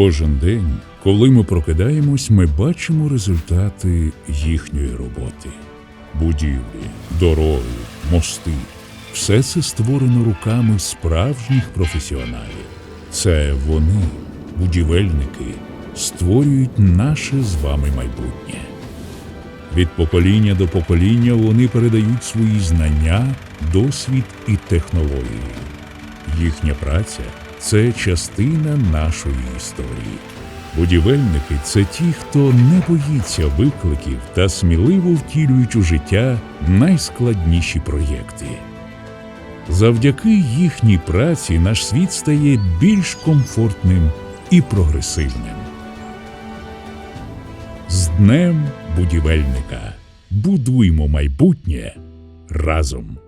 Кожен день, коли ми прокидаємось, ми бачимо результати їхньої роботи. Будівлі, дороги, мости все це створено руками справжніх професіоналів. Це вони, будівельники, створюють наше з вами майбутнє. Від покоління до покоління вони передають свої знання, досвід і технології. Їхня праця це частина нашої історії. Будівельники це ті, хто не боїться викликів та сміливо втілюють у життя найскладніші проєкти. Завдяки їхній праці наш світ стає більш комфортним і прогресивним. З Днем будівельника будуймо майбутнє разом.